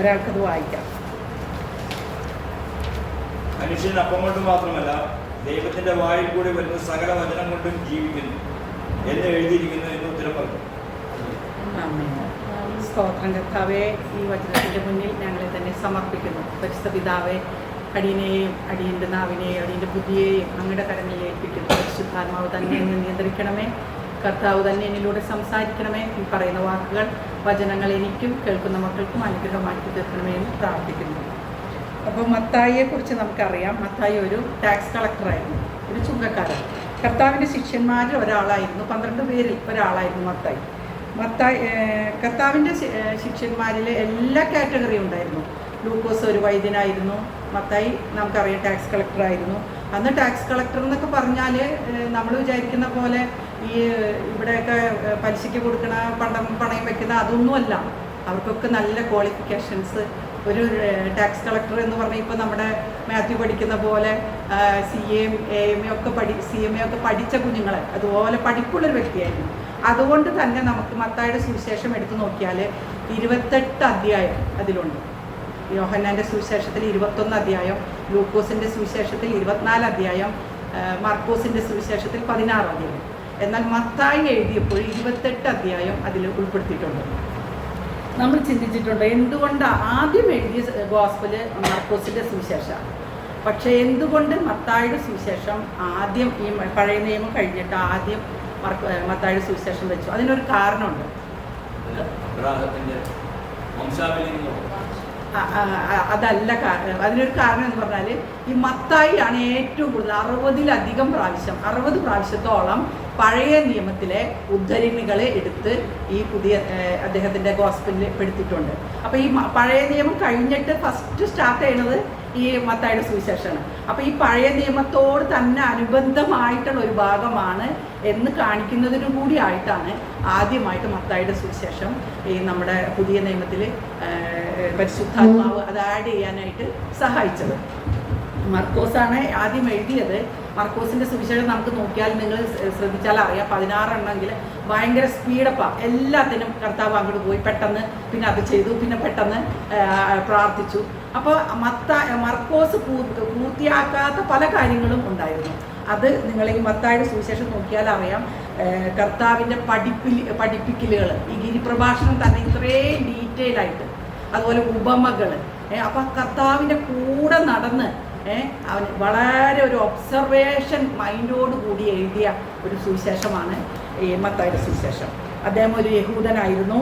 ഒരാൾക്കത് വായിക്കാം. മനുഷ്യൻ അപ്പം കൊണ്ട് മാത്രമല്ല ദൈവത്തിന്റെ വായിൽ കൂടി വരുന്ന സകല വചനം കൊണ്ടും ജീവിക്കുന്നു. എന്ന് എഴുതിയിരിക്കുന്നു എന്ന് ഉത്തരം പറഞ്ഞു. സ്തോത്രം. കർത്താവെ ഈ വചനത്തിന്റെ മുന്നിൽ ഞങ്ങളെ തന്നെ സമർപ്പിക്കുന്നു. പരിശുദ്ധ പിതാവെ അടിയനെയും അടിയന്റെ നാവിനെയും അടിയന്റെ ബുദ്ധിയെയും അങ്ങയുടെ കരങ്ങളിൽ ഏൽപ്പിക്കുന്നു. പരിശുദ്ധാത്മാവ് തന്നെ എന്നെ നിയന്ത്രിക്കണമേ. കർത്താവ് തന്നെ എന്നിലൂടെ സംസാരിക്കണമേ. ഈ പറയുന്ന വാക്കുകൾ വചനങ്ങൾ എനിക്കും കേൾക്കുന്ന മക്കൾക്കും അനുഗ്രഹമാക്കി തീർക്കണമേ എന്ന് പ്രാർത്ഥിക്കുന്നു. അപ്പോൾ മത്തായിയെക്കുറിച്ച് നമുക്കറിയാം. മത്തായി ഒരു ടാക്സ് കളക്ടറായിരുന്നു ഒരു ചുങ്കക്കാരൻ. കർത്താവിന്റെ ശിഷ്യന്മാരിൽ ഒരാളായിരുന്നു. പന്ത്രണ്ട് പേരിൽ ഒരാളായിരുന്നു മത്തായി. മത്തായി കർത്താവിന്റെ ശിഷ്യന്മാരിൽ എല്ലാ കാറ്റഗറിയും ഉണ്ടായിരുന്നു. ലൂക്കോസ് ഒരു വൈദ്യനായിരുന്നു. മത്തായി നമുക്കറിയാം ടാക്സ് കളക്ടറായിരുന്നു അന്ന് ടാക്സ് കളക്ടർ എന്നൊക്കെ പറഞ്ഞാൽ നമ്മൾ വിചാരിക്കുന്ന പോലെ ഈ ഇവിടെയൊക്കെ പലിശയ്ക്ക് കൊടുക്കണ പണ്ടം പണയം വെക്കുന്ന അതൊന്നുമല്ല. അവർക്കൊക്കെ നല്ല ക്വാളിഫിക്കേഷൻസ് ഒരു ടാക്സ് കളക്ടർ എന്ന് പറഞ്ഞാൽ ഇപ്പോൾ നമ്മുടെ മാത്യു പഠിക്കുന്ന പോലെ C M A M A ഒക്കെ പഠി സി എം എ ഒക്കെ പഠിച്ച കുഞ്ഞുങ്ങളെ അതുപോലെ പഠിപ്പുള്ളൊരു വ്യക്തിയായിരുന്നു. അതുകൊണ്ട് തന്നെ നമുക്ക് മത്തായുടെ സുവിശേഷം എടുത്തു നോക്കിയാൽ ഇരുപത്തെട്ട് അധ്യായം അതിലുണ്ട്. യോഹന്നാന്റെ സുവിശേഷത്തിൽ ഇരുപത്തൊന്ന് അധ്യായം ലൂക്കോസിന്റെ സുവിശേഷത്തിൽ ഇരുപത്തിനാല് അധ്യായം മാർക്കോസിന്റെ സുവിശേഷത്തിൽ പതിനാറ് അധ്യായം. എന്നാൽ മത്തായി എഴുതിയപ്പോൾ ഇരുപത്തെട്ട് അധ്യായം അതിൽ ഉൾപ്പെടുത്തിയിട്ടുണ്ട്. നമ്മൾ ചിന്തിച്ചിട്ടുണ്ട് എന്തുകൊണ്ടാണ് ആദ്യം എഴുതിയ ഗോസ്പൽ മാർക്കോസിന്റെ സുവിശേഷം? പക്ഷേ എന്തുകൊണ്ട് മത്തായുടെ സുവിശേഷം ആദ്യം ഈ പഴയ നിയമം കഴിഞ്ഞിട്ട് ആദ്യം മത്തായുടെ സുവിശേഷം വെച്ചു? അതിനൊരു കാരണമുണ്ട്. അതല്ല കാരണം അതിനൊരു കാരണം എന്ന് പറഞ്ഞാൽ ഈ മത്തായി ആണ് ഏറ്റവും കൂടുതൽ അറുപതിലധികം പ്രാവശ്യം അറുപത് പ്രാവശ്യത്തോളം പഴയ നിയമത്തിലെ ഉദ്ധരണികളെ എടുത്ത് ഈ പുതിയ അദ്ദേഹത്തിന്റെ ഗോസ്പലിൽ പെടുത്തിയിട്ടുണ്ട്. അപ്പോൾ ഈ പഴയ നിയമം കഴിഞ്ഞിട്ട് ഫസ്റ്റ് സ്റ്റാർട്ട് ചെയ്യുന്നത് ഈ മത്തായുടെ സുവിശേഷമാണ്. അപ്പോൾ ഈ പഴയ നിയമത്തോട് തന്നെ അനുബന്ധമായിട്ടുള്ള ഒരു ഭാഗമാണ് എന്ന് കാണിക്കുന്നതിനും കൂടി ആയിട്ടാണ് ആദ്യമായിട്ട് മത്തായുടെ സുവിശേഷം ഈ നമ്മുടെ പുതിയ നിയമത്തിൽ പരിശുദ്ധാത്മാവ് അത് ആഡ് ചെയ്യാനായിട്ട് സഹായിച്ചത്. മർക്കോസാണ് ആദ്യം എഴുതിയത്. മർക്കോസിന്റെ സുവിശേഷം നമുക്ക് നോക്കിയാൽ നിങ്ങൾ ശ്രദ്ധിച്ചാൽ അറിയാം. പതിനാറെണ്ണമെങ്കിൽ ഭയങ്കര സ്പീഡപ്പാണ് എല്ലാത്തിനും കർത്താവ് അങ്ങോട്ട് പോയി പെട്ടെന്ന് പിന്നെ അത് ചെയ്തു. പിന്നെ പെട്ടെന്ന് പ്രാർത്ഥിച്ചു. അപ്പോൾ മത്ത മർക്കോസ് പൂർത്തിയാക്കാത്ത പല കാര്യങ്ങളും ഉണ്ടായിരുന്നു. അത് നിങ്ങളെ ഈ മത്തായുടെ സുവിശേഷം നോക്കിയാൽ അറിയാം. കർത്താവിന്റെ പഠിപ്പിൽ പഠിപ്പിക്കലുകൾ. ഈ ഗിരിപ്രഭാഷണം തന്നെ ഇത്രയും ഡീറ്റെയിൽ ആയിട്ട് അതുപോലെ ഉപമകൾ. അപ്പം കർത്താവിന്റെ കൂടെ നടന്ന് അവൻ വളരെ ഒരു ഒബ്സർവേഷൻ മൈൻഡോട് കൂടി എഴുതിയ ഒരു സുവിശേഷമാണ് മത്തായുടെ സുവിശേഷം. അദ്ദേഹം ഒരു യഹൂദനായിരുന്നു.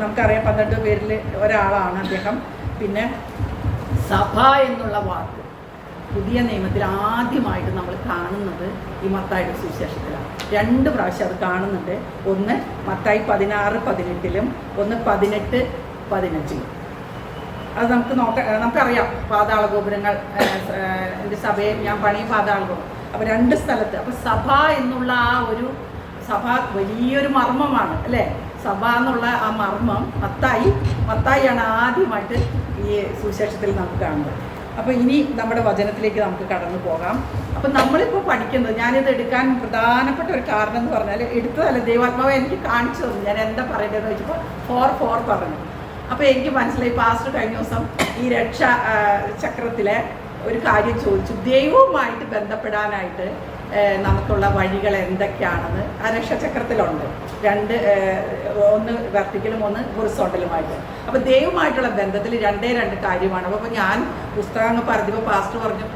നമുക്കറിയാം പന്ത്രണ്ട് പേരിൽ ഒരാളാണ് അദ്ദേഹം. പിന്നെ സഭ എന്നുള്ള വാക്ക് പുതിയ നിയമത്തിൽ ആദ്യമായിട്ട് നമ്മൾ കാണുന്നത് ഈ മത്തായുടെ സുവിശേഷത്തിലാണ്. രണ്ട് പ്രാവശ്യം അത് കാണുന്നുണ്ട്. ഒന്ന് മത്തായി പതിനാറ് പതിനെട്ടിലും ഒന്ന് പതിനെട്ട് പതിനഞ്ചിലും. അത് നമുക്ക് നോക്ക നമുക്കറിയാം പാതാള ഗോപുരങ്ങൾ എന്റെ സഭയെ ഞാൻ പണിയും പാതാള ഗോപുരം അപ്പോൾ രണ്ട് സ്ഥലത്ത് അപ്പോൾ സഭ എന്നുള്ള ആ ഒരു സഭ വലിയൊരു മർമ്മമാണ് അല്ലേ? സഭ എന്നുള്ള ആ മർമ്മം മത്തായി മത്തായിയാണ് ആദ്യമായിട്ട് ഈ സുവിശേഷത്തിൽ നമുക്ക് കാണുന്നത്. അപ്പോൾ ഇനി നമ്മുടെ വചനത്തിലേക്ക് നമുക്ക് കടന്നു പോകാം. അപ്പം നമ്മളിപ്പോൾ പഠിക്കുന്നത് ഞാനിത് എടുക്കാൻ പ്രധാനപ്പെട്ട ഒരു കാരണം എന്ന് പറഞ്ഞാൽ എടുത്തതല്ല ദൈവാത്മാവ് എനിക്ക് കാണിച്ചു തന്നു. ഞാൻ എന്താ പറയേണ്ടതെന്ന് വെച്ചപ്പോൾ ഫോർ ഫോർ പറഞ്ഞു. അപ്പോൾ എനിക്ക് മനസ്സിലായി പാസ്റ്റർ കഴിഞ്ഞ ദിവസം ഈ രക്ഷ ചക്രത്തിലെ ഒരു കാര്യം ചോദിച്ചു. ദൈവവുമായിട്ട് ബന്ധപ്പെടാനായിട്ട് നമുക്കുള്ള വഴികൾ എന്തൊക്കെയാണെന്ന് ആ രക്ഷചക്രത്തിലുണ്ട് രണ്ട് ഒന്ന് വെർട്ടിക്കലും ഒന്ന് ഹൊറിസോണ്ടലുമായിട്ട്. അപ്പോൾ ദൈവമായിട്ടുള്ള ബന്ധത്തിൽ രണ്ടേ രണ്ട് കാര്യമാണ്. അപ്പോൾ ഞാൻ പുസ്തകങ്ങൾ പറഞ്ഞപ്പോൾ പാസ്റ്റർ പറഞ്ഞു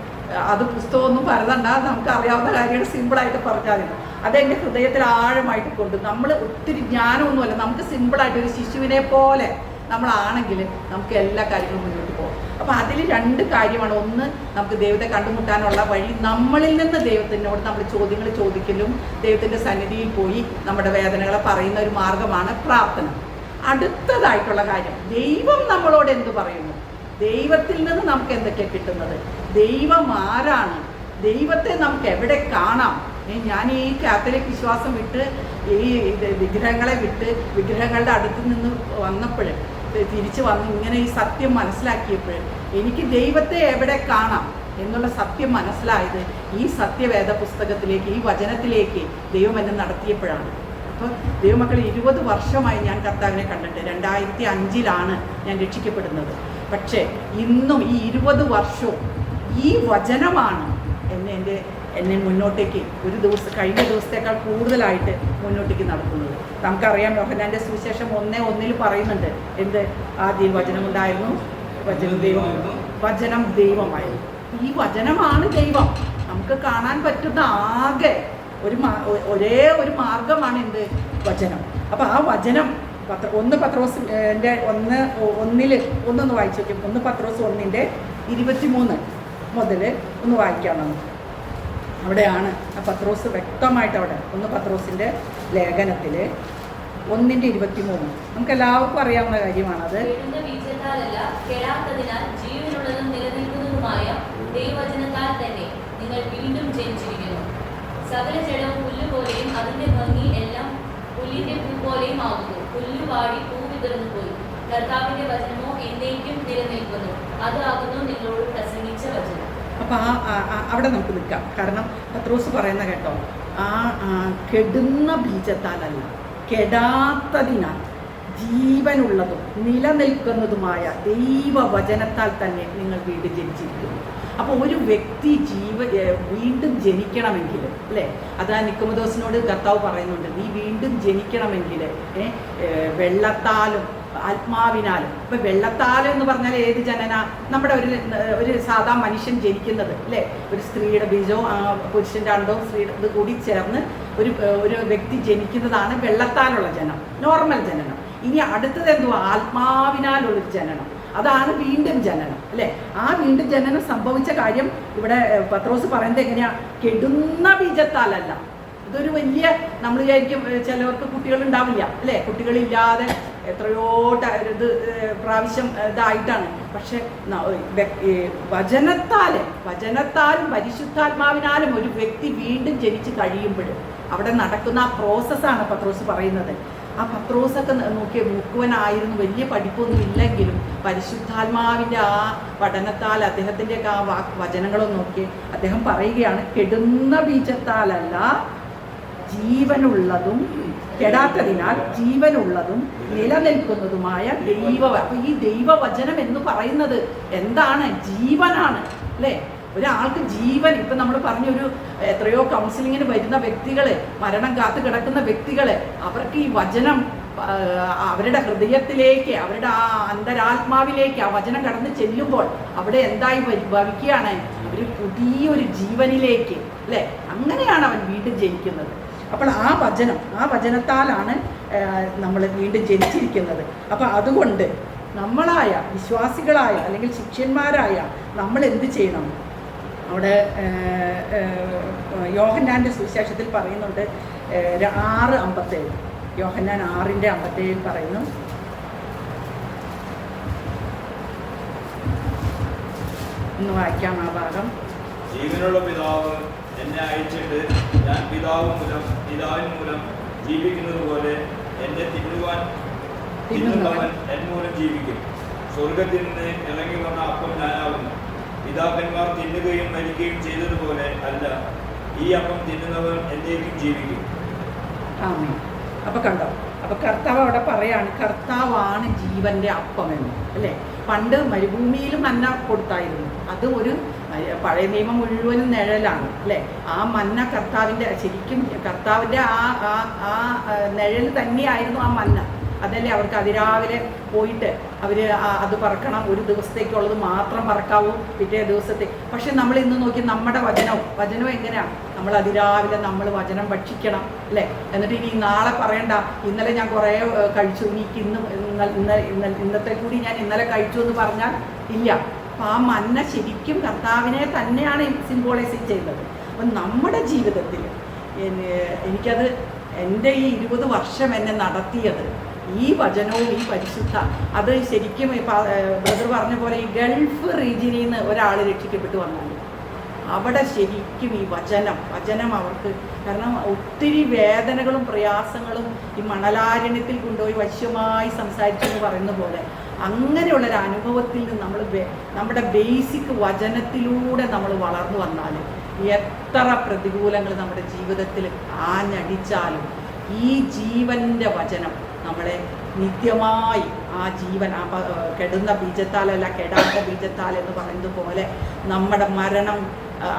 അത് പുസ്തകമൊന്നും പരതണ്ട നമുക്ക് അറിയാവുന്ന കാര്യങ്ങൾ സിമ്പിളായിട്ട് പറഞ്ഞാൽ മതി. അതെന്റെ ഹൃദയത്തിൽ ആഴമായിട്ട് കൊണ്ട്. നമ്മൾ ഒത്തിരി ജ്ഞാനമൊന്നുമല്ല. നമുക്ക് സിമ്പിളായിട്ട് ഒരു ശിശുവിനെ പോലെ നമ്മളാണെങ്കിൽ നമുക്ക് എല്ലാ കാര്യങ്ങളും മുന്നോട്ട് പോകും അപ്പോൾ അതിൽ രണ്ട് കാര്യമാണ്. ഒന്ന് നമുക്ക് ദൈവത്തെ കണ്ടുമുട്ടാനുള്ള വഴി. നമ്മളിൽ നിന്ന് ദൈവത്തിനോട് നമ്മൾ ചോദ്യങ്ങൾ ചോദിക്കലും ദൈവത്തിന്റെ സന്നിധിയിൽ പോയി നമ്മുടെ വേദനകളെ പറയുന്ന ഒരു മാർഗമാണ് പ്രാർത്ഥന. അടുത്തതായിട്ടുള്ള കാര്യം ദൈവം നമ്മളോട് എന്ത് പറയുന്നു? ദൈവത്തിൽ നിന്ന് നമുക്ക് എന്തൊക്കെയാണ് കിട്ടുന്നത്? ദൈവം ആരാണ്? ദൈവത്തെ നമുക്ക് എവിടെ കാണാം? ഞാൻ ഈ കാത്തലിക് വിശ്വാസം വിട്ട് ഈ വിഗ്രഹങ്ങളെ വിട്ട് വിഗ്രഹങ്ങളുടെ അടുത്ത് നിന്ന് വന്നപ്പോൾ തിരിച്ച് വന്ന് ഇങ്ങനെ ഈ സത്യം മനസ്സിലാക്കിയപ്പോൾ എനിക്ക് ദൈവത്തെ എവിടെ കാണാം എന്നുള്ള സത്യം മനസ്സിലായത് ഈ സത്യവേദ പുസ്തകത്തിലേക്ക് ഈ വചനത്തിലേക്ക് ദൈവം എന്നെ നടത്തിയപ്പോഴാണ്. അപ്പോൾ ദൈവമക്കൾ ഇരുപത് വർഷമായി ഞാൻ കർത്താവിനെ കണ്ടിട്ട് രണ്ടായിരത്തി അഞ്ചിലാണ് ഞാൻ രക്ഷിക്കപ്പെടുന്നത്. പക്ഷേ ഇന്നും ഈ ഇരുപത് വർഷവും ഈ വചനമാണ് എന്നെ എന്റെ എന്നെ മുന്നോട്ടേക്ക് ഒരു ദിവസം കഴിഞ്ഞ ദിവസത്തേക്കാൾ കൂടുതലായിട്ട് മുന്നോട്ടേക്ക് നടക്കുന്നത് നമുക്കറിയാം യോഹന്നാന്റെ സുവിശേഷം ഒന്നേ ഒന്നിൽ പറയുന്നുണ്ട് എന്ത്? ആദ്യം വചനമുണ്ടായിരുന്നു വചനം ദൈവമായിരുന്നു. വചനം ദൈവമായിരുന്നു. ഈ വചനമാണ് ദൈവം. നമുക്ക് കാണാൻ പറ്റുന്ന ആകെ ഒരു ഒരേ ഒരു മാർഗമാണ് എന്ത്? വചനം. അപ്പോൾ ആ വചനം പത്ര ഒന്ന് പത്രോസ് എന്റെ ഒന്ന് ഒന്നിൽ ഒന്നൊന്ന് വായിച്ചു വയ്ക്കും ഒന്ന് പത്രോസ് ഒന്നിന്റെ ഇരുപത്തിമൂന്ന് മുതൽ ഒന്ന് വായിക്കാം നമുക്ക്. അവിടെയാണ് ആ പത്രോസ് വ്യക്തമായിട്ട് അവിടെ. ഒന്ന് പത്രോസിന്റെ ലേഖനത്തിൽ ഒന്നിന്റെ ഇരുപത്തി മൂന്ന് നമുക്ക് എല്ലാവർക്കും അറിയാവുന്ന കാര്യമാണത് സകല ജഡവും പുല്ലുപോലെയും അതിന്റെ ഭംഗി എല്ലാം പുല്ലിന്റെ പൂ പോലെയും ആകുന്നു. പുല്ലു വാടി പൂ പോയി. കർത്താവിന്റെ വചനമോ എന്നേക്കും നിലനിൽക്കുന്നു. അതാകുന്നു നിങ്ങളോട് പ്രസംഗിച്ച വചനം. അപ്പോൾ ആ അവിടെ നമുക്ക് നിൽക്കാം. കാരണം പത്രോസ് പറയുന്ന കേട്ടോ ആ കെടുന്ന ബീജത്താലല്ല കെടാത്തതിനാൽ ജീവനുള്ളതും നിലനിൽക്കുന്നതുമായ ദൈവവചനത്താൽ തന്നെ നിങ്ങൾ വീണ്ടും ജനിച്ചിരിക്കുന്നു. അപ്പോൾ ഒരു വ്യക്തി ജീവ വീണ്ടും ജനിക്കണമെങ്കിൽ അല്ലേ? അതാ നിക്കുമദോസിനോട് കർത്താവ് പറയുന്നുണ്ട് നീ വീണ്ടും ജനിക്കണമെങ്കിൽ വെള്ളത്താലും ആത്മാവിനാലും. ഇപ്പൊ വെള്ളത്താൽ എന്ന് പറഞ്ഞാൽ ഏത് ജനന? നമ്മുടെ ഒരു ഒരു സാധാ മനുഷ്യൻ ജനിക്കുന്നത് അല്ലേ? ഒരു സ്ത്രീയുടെ ബീജവും ആ പുരുഷന്റെ അണ്ടവും സ്ത്രീയുടെ ഇത് കൂടി ചേർന്ന് ഒരു ഒരു വ്യക്തി ജനിക്കുന്നതാണ് വെള്ളത്താലുള്ള ജനം നോർമൽ ജനനം. ഇനി അടുത്തത് എന്തുവാ? ആത്മാവിനാലുള്ളൊരു ജനനം. അതാണ് വീണ്ടും ജനനം അല്ലെ? ആ വീണ്ടും ജനനം സംഭവിച്ച കാര്യം ഇവിടെ പത്രോസ് പറയുന്നത് എങ്ങനെയാ? കെടുന്ന ബീജത്താലല്ല. ഇതൊരു വലിയ നമ്മൾ വിചാരിക്കും ചിലവർക്ക് കുട്ടികൾ ഉണ്ടാവില്ല അല്ലെ? കുട്ടികളില്ലാതെ എത്രയോ ഇത് പ്രാവശ്യം ഇതായിട്ടാണ്. പക്ഷെ വചനത്താൽ വചനത്താലും പരിശുദ്ധാത്മാവിനാലും ഒരു വ്യക്തി വീണ്ടും ജനിച്ച് കഴിയുമ്പോൾ അവിടെ നടക്കുന്ന ആ പ്രോസസ്സാണ് പത്രോസ് പറയുന്നത്. ആ പത്രോസൊക്കെ നോക്കിയ മുക്കുവനായിരുന്നു വലിയ പഠിപ്പൊന്നും ഇല്ലെങ്കിലും പരിശുദ്ധാത്മാവിന്റെ ആ പഠനത്താൽ അദ്ദേഹത്തിന്റെയൊക്കെ ആ വാ വചനങ്ങളും നോക്കി അദ്ദേഹം പറയുകയാണ് കെടുന്ന ബീജത്താലല്ല ജീവനുള്ളതും കെടാത്തതിനാൽ ജീവനുള്ളതും നിലനിൽക്കുന്നതുമായ ദൈവ അപ്പൊ ഈ ദൈവവചനം എന്ന് പറയുന്നത് എന്താണ്? ജീവനാണ് അല്ലേ? ഒരാൾക്ക് ജീവൻ ഇപ്പൊ നമ്മൾ പറഞ്ഞൊരു എത്രയോ കൗൺസിലിങ്ങിന് വരുന്ന വ്യക്തികൾ മരണം കാത്തു കിടക്കുന്ന വ്യക്തികൾ അവർക്ക് ഈ വചനം അവരുടെ ഹൃദയത്തിലേക്ക് അവരുടെ ആ അന്തരാത്മാവിലേക്ക് ആ വചനം കടന്ന് ചെല്ലുമ്പോൾ അവിടെ എന്തായി ഭവിക്കുകയാണ് ഒരു പുതിയൊരു ജീവനിലേക്ക് അല്ലേ? അങ്ങനെയാണ് അവൻ വീണ്ടും ജനിക്കുന്നത്. അപ്പോൾ ആ വചനം ആ വചനത്താലാണ് നമ്മൾ വീണ്ടും ജനിച്ചിരിക്കുന്നത്. അപ്പോൾ അതുകൊണ്ട് നമ്മളായ വിശ്വാസികളായ അല്ലെങ്കിൽ ശിഷ്യന്മാരായ നമ്മൾ എന്ത് ചെയ്യണം? അവിടെ യോഹന്നാന്റെ സുവിശേഷത്തിൽ പറയുന്നുണ്ട് ആറ് അമ്പത്തേഴ്. യോഹന്നാൻ ആറിന്റെ അമ്പത്തേഴിൽ പറയുന്നു ഒന്ന് വായിക്കാം ആ ഭാഗം. ജീവനുള്ള പിതാവ് എന്നെ അയച്ചിട്ട് ഞാൻ പിതാവ് മൂലം പിതാവിൻ മൂലം ജീവിക്കുന്നത് പോലെ എന്നെ തിന്നുവാൻ തിന്നുന്നവൻ. എൻ മൂലം ജീവിക്കും. സ്വർഗത്തിൽ നിന്ന് ഇറങ്ങി വന്ന അപ്പം ഞാനാവുന്നു. പിതാക്കന്മാർ തിന്നുകയും മരിക്കുകയും ചെയ്തതുപോലെ അല്ല ഈ അപ്പം തിന്നുന്നവൻ എന്നേക്കും ജീവിക്കും. അപ്പൊ കണ്ടോ? അപ്പൊ കർത്താവ് അവിടെ പറയാണ് കർത്താവാണ് ജീവന്റെ അപ്പം എന്ന് അല്ലേ? പണ്ട് മരുഭൂമിയിലും മന്ന കൊടുത്തായിരുന്നു. അത് ഒരു പഴയ നിയമം മുഴുവനും നിഴലാണ് അല്ലേ? ആ മന്ന കർത്താവിന്റെ ശരിക്കും കർത്താവിന്റെ ആ ആ നിഴൽ തന്നെയായിരുന്നു ആ മന്ന. അതല്ലേ അവർക്ക് അതിരാവിലെ പോയിട്ട് അവർ അത് പറക്കണം ഒരു ദിവസത്തേക്കുള്ളത് മാത്രം പറക്കാവൂ പിറ്റേ ദിവസത്തെ. പക്ഷെ നമ്മൾ ഇന്ന് നോക്കി നമ്മുടെ വചനവും വചനം എങ്ങനെയാണ് നമ്മൾ അതിരാവിലെ നമ്മൾ വചനം ഭക്ഷിക്കണം അല്ലേ? എന്നിട്ട് ഇനി നാളെ പറയണ്ട ഇന്നലെ ഞാൻ കുറേ കഴിച്ചു ഇന്ന് ഇന്ന ഇന്നലെ ഇന്നത്തെ കൂടി ഞാൻ ഇന്നലെ കഴിച്ചു എന്ന് പറഞ്ഞാൽ ഇല്ല. അപ്പം ആ മന്ന ശരിക്കും കർത്താവിനെ തന്നെയാണ് സിംബോളൈസ് ചെയ്യുന്നത് അപ്പം നമ്മുടെ ജീവിതത്തിൽ എനിക്കത് എന്റെ ഈ ഇരുപത് വർഷം എന്നെ നടത്തിയത് ഈ വചനവും ഈ പരിശുദ്ധ അത് ശരിക്കും ബ്രദർ പറഞ്ഞ പോലെ ഈ ഗൾഫ് റീജിയനിൽ നിന്ന് ഒരാൾ രക്ഷിക്കപ്പെട്ടു വന്നാൽ അവിടെ ശരിക്കും ഈ വചനം വചനം അവർക്ക് കാരണം ഒത്തിരി വേദനകളും പ്രയാസങ്ങളും ഈ മണലാരണ്യത്തിൽ കൊണ്ടുപോയി വശ്യമായി സംസാരിച്ചു എന്ന് പറയുന്ന പോലെ അങ്ങനെയുള്ള ഒരു അനുഭവത്തിൽ നിന്ന് നമ്മൾ നമ്മുടെ ബേസിക് വചനത്തിലൂടെ നമ്മൾ വളർന്നു വന്നാൽ എത്ര പ്രതികൂലങ്ങൾ നമ്മുടെ ജീവിതത്തിൽ ആഞ്ഞടിച്ചാലും ഈ ജീവന്റെ വചനം നമ്മളെ നിത്യമായി ആ ജീവൻ ആ കെടുന്ന ബീജത്താലല്ല കെടാത്ത ബീജത്താൽ എന്ന് പറയുന്നത് പോലെ നമ്മുടെ മരണം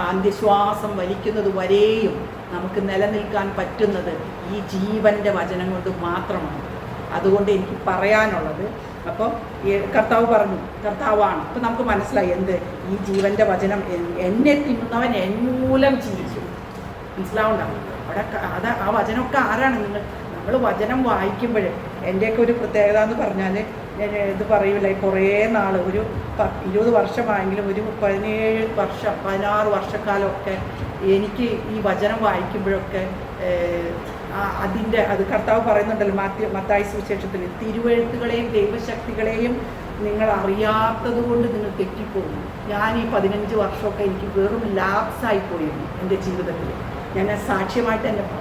അന്ത്യശ്വാസം വലിക്കുന്നത് വരെയും നമുക്ക് നിലനിൽക്കാൻ പറ്റുന്നത് ഈ ജീവന്റെ വചനം കൊണ്ട് മാത്രമാണ്. അതുകൊണ്ട് എനിക്ക് പറയാനുള്ളത് അപ്പോൾ കർത്താവ് പറഞ്ഞു കർത്താവാണ്. അപ്പോൾ നമുക്ക് മനസ്സിലായി എന്ത്? ഈ ജീവന്റെ വചനം എന്നെ തിന്നുന്നവൻ എന്നൂലം ജീവിക്കും മനസ്സിലാവുണ്ടാവും അവിടെ അത് ആ വചനമൊക്കെ ആരാണ് നിങ്ങൾ? നമ്മൾ വചനം വായിക്കുമ്പോൾ എന്റെയൊക്കെ ഒരു പ്രത്യേകത എന്ന് പറഞ്ഞാൽ ഞാൻ ഇത് പറയൂല കുറേ നാൾ ഒരു ഇരുപത് വർഷമായെങ്കിലും ഒരു പതിനേഴ് വർഷം പതിനാറ് വർഷക്കാലമൊക്കെ എനിക്ക് ഈ വചനം വായിക്കുമ്പോഴൊക്കെ അതിന്റെ അത് കർത്താവ് പറയുന്നുണ്ടല്ലോ മാത്യ മത്തായി സുവിശേഷത്തിൽ തിരുവഴുത്തുകളെയും ദൈവശക്തികളെയും നിങ്ങൾ അറിയാത്തത് കൊണ്ട് നിങ്ങൾ തെറ്റിപ്പോകുന്നു. ഞാൻ ഈ പതിനഞ്ച് വർഷമൊക്കെ എനിക്ക് വെറും ലാപ്സായി പോയിരുന്നു എന്റെ ജീവിതത്തിൽ. ഞാൻ സാക്ഷ്യമായിട്ട് പറയും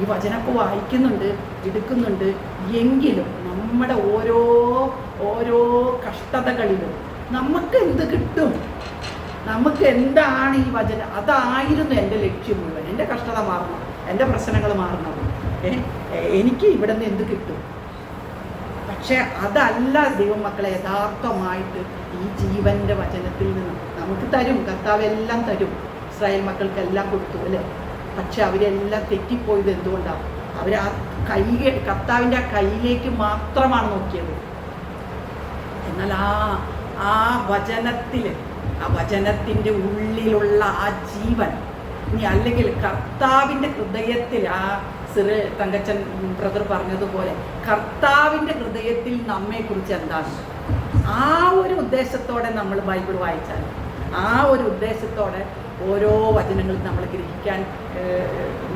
ഈ വചനമൊക്കെ വായിക്കുന്നുണ്ട് എടുക്കുന്നുണ്ട് എങ്കിലും നമ്മുടെ ഓരോ ഓരോ കഷ്ടതകളിലും നമുക്ക് എന്ത് കിട്ടും? നമുക്ക് എന്താണ് ഈ വചനം? അതായിരുന്നു എന്റെ ലക്ഷ്യം മുഴുവൻ എന്റെ കഷ്ടത മാറണം. എന്റെ പ്രശ്നങ്ങൾ മാറണം. എനിക്ക് ഇവിടെ നിന്ന് എന്ത് കിട്ടും? പക്ഷെ അതല്ല ദൈവമക്കളെ യഥാർത്ഥമായിട്ട് ഈ ജീവന്റെ വചനത്തിൽ നിന്ന് നമുക്ക് തരും. കർത്താവ് എല്ലാം തരും. ഇസ്രായേൽ മക്കൾക്ക് എല്ലാം കൊടുത്തു അല്ലേ? പക്ഷെ അവരെല്ലാം തെറ്റിപ്പോയത് എന്തുകൊണ്ടാണ് അവർ ആ കൈ കർത്താവിന്റെ ആ കയ്യിലേക്ക് മാത്രമാണ് നോക്കിയത്. എന്നാൽ ആ ആ വചനത്തിൽ ആ വചനത്തിന്റെ ഉള്ളിലുള്ള ആ ജീവൻ ഇനി അല്ലെങ്കിൽ കർത്താവിന്റെ ഹൃദയത്തിൽ ആ സിറ് തങ്കച്ചൻ ബ്രദർ പറഞ്ഞതുപോലെ കർത്താവിന്റെ ഹൃദയത്തിൽ നമ്മെക്കുറിച്ച് എന്താണ്? ആ ഒരു ഉദ്ദേശത്തോടെ നമ്മൾ ബൈബിൾ വായിച്ചാൽ ആ ഒരു ഉദ്ദേശത്തോടെ ഓരോ വചനങ്ങളും നമ്മൾ ഗ്രഹിക്കാൻ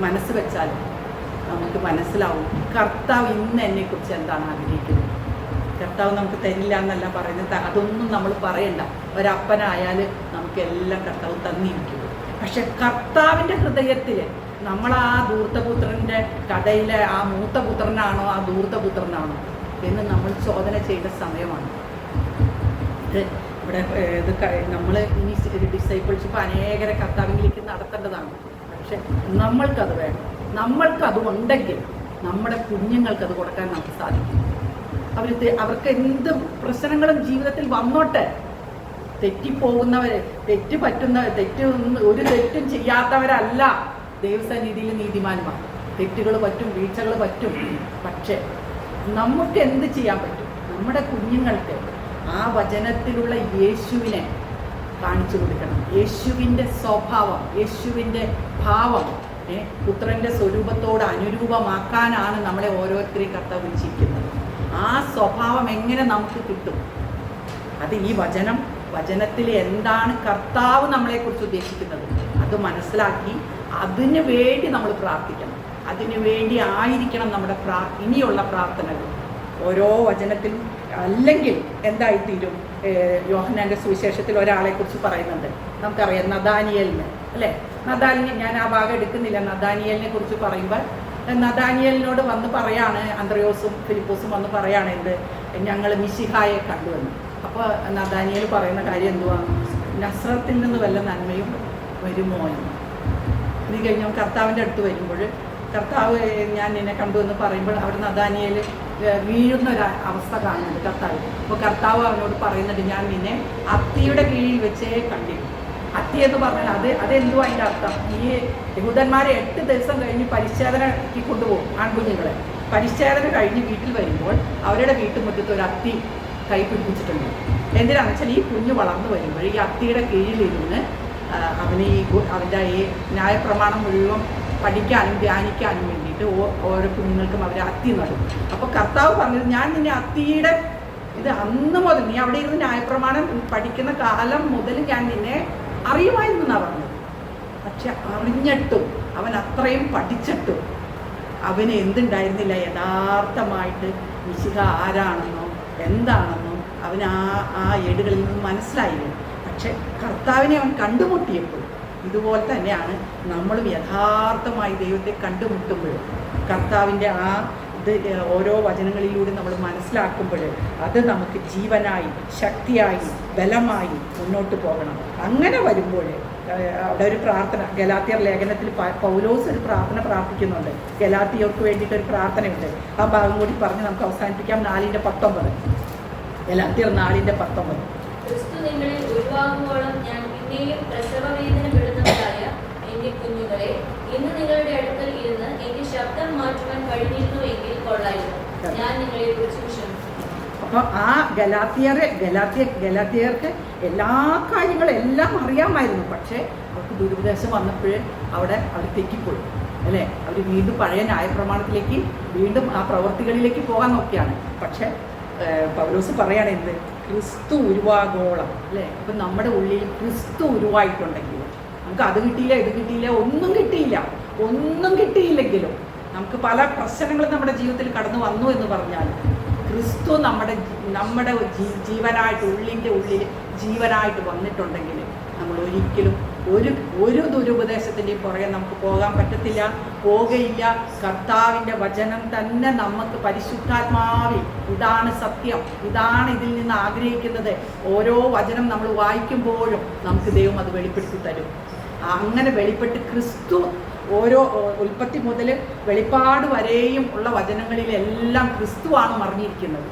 മനസ്സ് വെച്ചാൽ നമുക്ക് മനസ്സിലാവും കർത്താവ് ഇന്ന് എന്നെക്കുറിച്ച് എന്താണ് ആഗ്രഹിക്കുന്നത്. കർത്താവ് നമുക്ക് തരില്ല എന്നല്ല പറയുന്നത് അതൊന്നും നമ്മൾ പറയണ്ട. ഒരപ്പനായാൽ നമുക്കെല്ലാം കർത്താവ് തന്നിരിക്കും. പക്ഷെ കർത്താവിന്റെ ഹൃദയത്തിൽ നമ്മൾ ആ ധൂർത്തപുത്രന്റെ കഥയിലെ ആ മൂത്തപുത്രനാണോ ആ ധൂർത്തപുത്രനാണോ എന്ന് നമ്മൾ ചോദന ചെയ്ത സമയമാണ്. ഇത് ഇവിടെ ഇത് നമ്മൾ ഇനി ഡിസൈപ്പിൾഷിപ്പ് അനേകരെ കർത്താവിലേക്ക് നടത്തേണ്ടതാണ്. പക്ഷെ നമ്മൾക്കത് വേണം. നമ്മൾക്കത് ഉണ്ടെങ്കിൽ നമ്മുടെ കുഞ്ഞുങ്ങൾക്കത് കൊടുക്കാൻ നമുക്ക് സാധിക്കും. അവർ അവർക്ക് എന്ത് പ്രശ്നങ്ങളും ജീവിതത്തിൽ വന്നോട്ടെ തെറ്റിപ്പോകുന്നവര് തെറ്റ് പറ്റുന്ന തെറ്റ് ഒരു തെറ്റും ചെയ്യാത്തവരല്ല. ദൈവസന്നിധിയിൽ നീതിമാന്മാർ. തെറ്റുകൾ പറ്റും വീഴ്ചകൾ പറ്റും. പക്ഷേ നമുക്ക് എന്ത് ചെയ്യാൻ പറ്റും? നമ്മുടെ കുഞ്ഞുങ്ങൾക്ക് ആ വചനത്തിലുള്ള യേശുവിനെ കാണിച്ചു കൊടുക്കണം. യേശുവിന്റെ സ്വഭാവം യേശുവിന്റെ ഭാവം പുത്രന്റെ സ്വരൂപത്തോട് അനുരൂപമാക്കാനാണ് നമ്മളെ ഓരോരുത്തരെയും കർത്താവ് വിളിച്ചിരിക്കുന്നത്. ആ സ്വഭാവം എങ്ങനെ നമുക്ക് കിട്ടും? അത് ഈ വചനം വചനത്തിൽ എന്താണ് കർത്താവ് നമ്മളെക്കുറിച്ച് ഉദ്ദേശിക്കുന്നത്? അത് മനസ്സിലാക്കി അതിന് വേണ്ടി നമ്മൾ പ്രാർത്ഥിക്കണം. അതിനു വേണ്ടി ആയിരിക്കണം നമ്മുടെ പ്രാ ഇനിയുള്ള പ്രാർത്ഥനകൾ. ഓരോ വചനത്തിൽ അല്ലെങ്കിൽ എന്തായിത്തീരും? യോഹനാന്റെ സുവിശേഷത്തിൽ ഒരാളെ കുറിച്ച് പറയുന്നുണ്ട്. നമുക്കറിയാം നദാനിയലിന് അല്ലേ? നദാനിയൽ ഞാൻ ആ ഭാഗം എടുക്കുന്നില്ല. നദാനിയലിനെ കുറിച്ച് പറയുമ്പോൾ നദാനിയലിനോട് വന്ന് പറയാണ് അന്ത്രയോസും ഫിലിപ്പോസും വന്ന് പറയാണ് എന്ത്? ഞങ്ങൾ മിശിഹായെ കണ്ടുവന്നു. അപ്പോൾ നദാനിയൽ പറയുന്ന കാര്യം എന്തുവാ? നസ്രത്തിൽ നിന്ന് വല്ല നന്മയും വരുമോ എന്ന്. ഇത് കഴിഞ്ഞാൽ കർത്താവിന്റെ അടുത്ത് വരുമ്പോൾ കർത്താവ് ഞാൻ നിന്നെ കണ്ടു എന്ന് പറയുമ്പോൾ അവിടെ നദാനിയൽ വീഴുന്ന ഒരു അവസ്ഥ കാണുന്നുണ്ട് കർത്താവ്. അപ്പോൾ കർത്താവ് അവനോട് പറയുന്നുണ്ട് ഞാൻ നിന്നെ അത്തിയുടെ കീഴിൽ വെച്ചേ കണ്ടിരുന്നു. അത്തി എന്ന് പറഞ്ഞാൽ അത് അതെന്തുവാ അതിന്റെ അർത്ഥം? ഈ യഹൂദന്മാരെ എട്ട് ദിവസം കഴിഞ്ഞ് പരിച്ഛേദനയ്ക്ക് കൊണ്ടുപോകും ആൺകുഞ്ഞുങ്ങളെ. പരിശോധന കഴിഞ്ഞ് വീട്ടിൽ വരുമ്പോൾ അവരുടെ വീട്ടുമുറ്റത്ത് ഒരു അത്തി കൈ പിടിപ്പിച്ചിട്ടുണ്ട്. എന്തിനാണെന്ന് വെച്ചാൽ ഈ കുഞ്ഞ് വളർന്നു വരുമ്പോൾ ഈ അത്തിയുടെ കീഴിലിരുന്ന് അവന് ഈ അവന്റെ ഈ ന്യായപ്രമാണം മുഴുവൻ പഠിക്കാനും ധ്യാനിക്കാനും വേണ്ടിയിട്ട് ഓരോ കുഞ്ഞുങ്ങൾക്കും അവർ അത്തി നടും അപ്പോൾ കർത്താവ് പറഞ്ഞത് ഞാൻ നിന്നെ അത്തിയുടെ ഇത് അന്ന് മുതൽ നീ അവിടെ ഇരുന്ന് ന്യായപ്രമാണം പഠിക്കുന്ന കാലം മുതൽ ഞാൻ നിന്നെ അറിയുമായിരുന്നു എന്നാണ് പറഞ്ഞത്. പക്ഷെ അറിഞ്ഞിട്ടും അവൻ അത്രയും പഠിച്ചിട്ടും അവന് എന്തുണ്ടായിരുന്നില്ല. യഥാർത്ഥമായിട്ട് മിശിക ആരാണെന്നോ എന്താണെന്നോ അവൻ ആ ആ ഏടുകളിൽ നിന്ന് മനസ്സിലായില്ല പക്ഷെ കർത്താവിനെ അവൻ കണ്ടുമുട്ടിയപ്പോൾ ഇതുപോലെ തന്നെയാണ് നമ്മളും യഥാർത്ഥമായി ദൈവത്തെ കണ്ടുമുട്ടുമ്പോൾ. കർത്താവിന്റെ ആ ഇത് ഓരോ വചനങ്ങളിലൂടെ നമ്മൾ മനസ്സിലാക്കുമ്പോൾ അത് നമുക്ക് ജീവനായി ശക്തിയായി ബലമായി മുന്നോട്ട് പോകണം. അങ്ങനെ വരുമ്പോൾ അവിടെ ഒരു പ്രാർത്ഥന ഗലാത്തിയർ ലേഖനത്തിൽ പൗലോസ് ഒരു പ്രാർത്ഥന പ്രാർത്ഥിക്കുന്നുണ്ട്. ഗലാത്തിയർക്ക് വേണ്ടിയിട്ട് ഒരു പ്രാർത്ഥനയുണ്ട്. ആ ഭാഗം കൂടി പറഞ്ഞ് നമുക്ക് അവസാനിപ്പിക്കാം. നാലിന്റെ പത്തൊമ്പത്. ഗലാത്തിയർ നാലിന്റെ പത്തൊമ്പത്. നിങ്ങളുടെ അടുക്കൽ ഇരുന്ന് ശബ്ദം കൊള്ളായിരുന്നു. ഞാൻ നിങ്ങളെ കുറിച്ച് അപ്പം ആ ഗലാത്തിയറെ ഗലാത്തിയ ഗലാത്തിയർക്ക് എല്ലാ കാര്യങ്ങളും എല്ലാം അറിയാമായിരുന്നു. പക്ഷേ അവർക്ക് ദുരുപദേശം വന്നപ്പോൾ അവിടെ അവർ തെറ്റിപ്പോയി അല്ലേ? അവർ വീണ്ടും പഴയ ന്യായപ്രമാണത്തിലേക്ക് വീണ്ടും ആ പ്രവർത്തികളിലേക്ക് പോകാൻ നോക്കിയാണ്. പക്ഷേ പൗലോസ് പറയാണ് എന്ത്? ക്രിസ്തു ഉരുവാകോളം അല്ലേ? അപ്പം നമ്മുടെ ഉള്ളിൽ ക്രിസ്തു ഉരുവായിട്ടുണ്ടെങ്കിൽ നമുക്ക് അത് കിട്ടിയില്ല ഇത് കിട്ടിയില്ല ഒന്നും കിട്ടിയില്ല ഒന്നും കിട്ടിയില്ലെങ്കിലും നമുക്ക് പല പ്രശ്നങ്ങളും നമ്മുടെ ജീവിതത്തിൽ കടന്നു വന്നു എന്ന് പറഞ്ഞാൽ ക്രിസ്തു നമ്മുടെ നമ്മുടെ ജീവനായിട്ട് ഉള്ളിന്റെ ഉള്ളിൽ ജീവനായിട്ട് വന്നിട്ടുണ്ടെങ്കിൽ നമ്മൾ ഒരിക്കലും ഒരു ഒരു ദുരുപദേശത്തിന്റെയും പുറകെ നമുക്ക് പോകാൻ പറ്റത്തില്ല പോകയില്ല. കർത്താവിന്റെ വചനം തന്നെ നമുക്ക് പരിശുദ്ധാത്മാവിൽ. ഇതാണ് സത്യം. ഇതാണ് ഇതിൽ നിന്ന് ആഗ്രഹിക്കുന്നത്. ഓരോ വചനം നമ്മൾ വായിക്കുമ്പോഴും നമുക്ക് ദൈവം അത് വെളിപ്പെടുത്തി തരും. അങ്ങനെ വെളിപ്പെട്ട് ക്രിസ്തു ഓരോ ഉൽപ്പത്തി മുതൽ വെളിപ്പാട് വരെയും ഉള്ള വചനങ്ങളിലെല്ലാം ക്രിസ്തുവാണ് മറിഞ്ഞിരിക്കുന്നത്.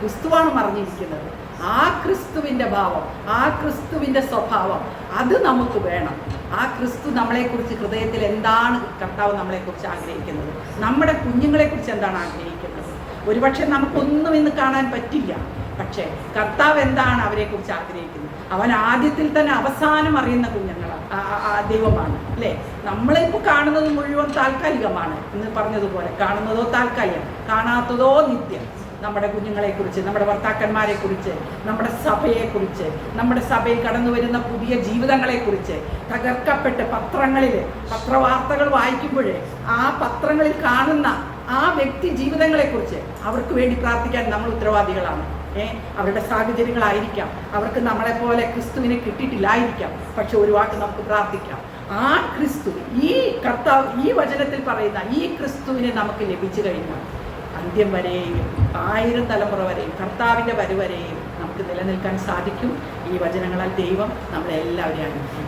ക്രിസ്തുവാണ് മറിഞ്ഞിരിക്കുന്നത്. ആ ക്രിസ്തുവിന്റെ ഭാവം ആ ക്രിസ്തുവിന്റെ സ്വഭാവം അത് നമുക്ക് വേണം. ആ ക്രിസ്തു നമ്മളെക്കുറിച്ച് ഹൃദയത്തിൽ എന്താണ് കർത്താവ് നമ്മളെക്കുറിച്ച് ആഗ്രഹിക്കുന്നത്? നമ്മുടെ കുഞ്ഞുങ്ങളെക്കുറിച്ച് എന്താണ് ആഗ്രഹിക്കുന്നത്? ഒരുപക്ഷെ നമുക്കൊന്നും ഇന്ന് കാണാൻ പറ്റില്ല. പക്ഷേ കർത്താവ് എന്താണ് അവരെക്കുറിച്ച് ആഗ്രഹിക്കുന്നത്? അവൻ ആദ്യത്തിൽ തന്നെ അവസാനം അറിയുന്ന കുഞ്ഞുങ്ങളാണ്. ദൈവമാണ് അല്ലേ? നമ്മളിപ്പോൾ കാണുന്നത് മുഴുവൻ താൽക്കാലികമാണ് എന്ന് പറഞ്ഞതുപോലെ കാണുന്നതോ താൽക്കാലികം കാണാത്തതോ നിത്യം. നമ്മുടെ കുഞ്ഞുങ്ങളെക്കുറിച്ച് നമ്മുടെ ഭർത്താക്കന്മാരെക്കുറിച്ച് നമ്മുടെ സഭയെക്കുറിച്ച് നമ്മുടെ സഭയിൽ കടന്നു വരുന്ന പുതിയ ജീവിതങ്ങളെക്കുറിച്ച് തകർക്കപ്പെട്ട് പത്രങ്ങളിൽ പത്രവാർത്തകൾ വായിക്കുമ്പോൾ ആ പത്രങ്ങളിൽ കാണുന്ന ആ വ്യക്തി ജീവിതങ്ങളെക്കുറിച്ച് അവർക്ക് വേണ്ടി പ്രാർത്ഥിക്കാൻ നമ്മൾ ഉത്തരവാദികളാണ്. അവരുടെ സാഹചര്യങ്ങളായിരിക്കാം. അവർക്ക് നമ്മളെ പോലെ ക്രിസ്തുവിനെ കിട്ടിയിട്ടില്ലായിരിക്കാം. പക്ഷെ ഒരു വാക്ക് നമുക്ക് പ്രാർത്ഥിക്കാം. ആ ക്രിസ്തു ഈ കർത്താവ് ഈ വചനത്തിൽ പറയുന്ന ഈ ക്രിസ്തുവിനെ നമുക്ക് ലഭിച്ചു കഴിഞ്ഞാൽ അന്ത്യം വരെയും ആയിരം തലമുറ വരെയും കർത്താവിന്റെ വരവരെയും നമുക്ക് നിലനിൽക്കാൻ സാധിക്കും. ഈ വചനങ്ങളാൽ ദൈവം നമ്മളെല്ലാവരെയും അനുഗ്രഹിക്കും.